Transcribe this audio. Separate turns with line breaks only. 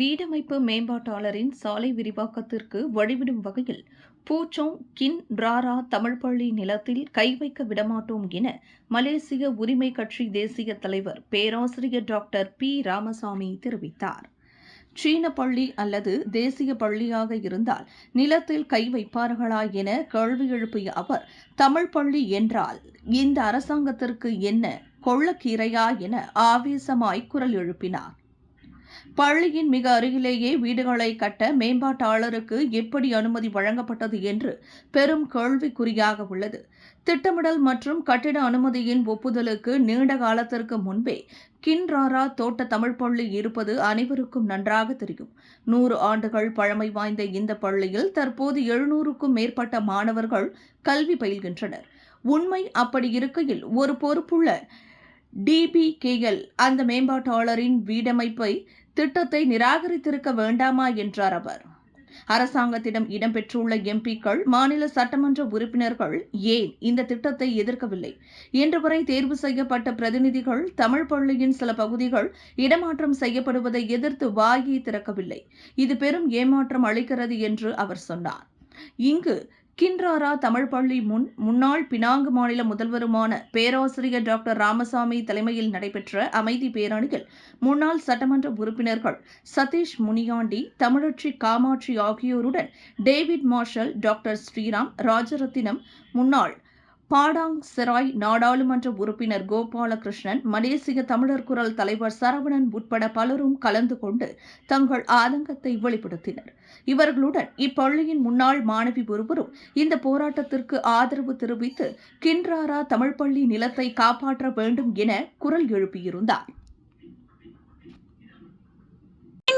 வீடமைப்பு மேம்பாட்டாளரின் சாலை விரிவாக்கத்திற்கு வழிவிடும் வகையில் பூச்சோங் கின் ராரா தமிழ்ப்பள்ளி நிலத்தில் கை வைக்க விடமாட்டோம் என மலேசிய உரிமை கட்சி தேசிய தலைவர் பேராசிரியர் டாக்டர் பி. ராமசாமி தெரிவித்தார். சீன பள்ளி அல்லது தேசிய பள்ளியாக இருந்தால் நிலத்தில் கை வைப்பார்களா என கேள்வி எழுப்பிய அவர் தமிழ் பள்ளி என்றால் இந்த அரசாங்கத்திற்கு என்ன கொள்ளக்கீரையா? என ஆவேசமாய் குரல் எழுப்பினார். பள்ளியின் மிக அருகிலேயே வீடுகளை கட்ட மேம்பாட்டாளருக்கு எப்படி அனுமதி வழங்கப்பட்டது என்று பெரும் கேள்விக்குறியாக உள்ளது. திட்டமிடல் மற்றும் கட்டிட அனுமதியின் ஒப்புதலுக்கு நீண்ட காலத்திற்கு முன்பே கின்ராரா தோட்ட தமிழ் பள்ளி இருப்பது அனைவருக்கும் நன்றாக தெரியும். நூறு ஆண்டுகள் பழமை வாய்ந்த இந்த பள்ளியில் தற்போது எழுநூறுக்கும் மேற்பட்ட மாணவர்கள் கல்வி பயில்கின்றனர். உண்மை அப்படி இருக்கையில் ஒரு பொறுப்புள்ள டிபிகேஎல் அந்த மேம்பாட்டாளரின் வீடமைப்பை திட்டத்தை நிராகரித்திருக்க வேண்டாமா என்றார் அவர். அரசாங்கத்திடம் இடம்பெற்றுள்ள எம்பிக்கள் மாநில சட்டமன்ற உறுப்பினர்கள் ஏன் இந்த திட்டத்தை எதிர்க்கவில்லை? இன்று வரை தேர்வு செய்யப்பட்ட பிரதிநிதிகள் தமிழ் பள்ளியின் சில பகுதிகள் இடமாற்றம் செய்யப்படுவதை எதிர்த்து வாயை திறக்கவில்லை. இது பெரும் ஏமாற்றம் அளிக்கிறது என்று அவர் சொன்னார். இங்கு கின்றாரா தமிழ் பள்ளி முன் முன்னாள் பினாங்கு மாநில முதல்வருமான பேராசிரியர் டாக்டர் ராமசாமி தலைமையில் நடைபெற்ற அமைதி பேரணியில் முன்னாள் சட்டமன்ற உறுப்பினர்கள் சதீஷ் முனியாண்டி தமிழச்சி காமாட்சி ஆகியோருடன் David Marshall doctor Sriram Rajarathinam முன்னாள் பாடாங் செராய் நாடாளுமன்ற உறுப்பினர் கோபாலகிருஷ்ணன் மலேசிய தமிழர் குரல் தலைவர் சரவணன் உட்பட பலரும் கலந்து கொண்டு தங்கள் ஆதங்கத்தை வெளிப்படுத்தினர். இவர்களுடன் இப்பள்ளியின் முன்னாள் மாணவி ஒருவரும் இந்த போராட்டத்திற்கு ஆதரவு தெரிவித்து கின்றாரா தமிழ் பள்ளி நிலத்தை காப்பாற்ற வேண்டும் என குரல் எழுப்பியிருந்தார்.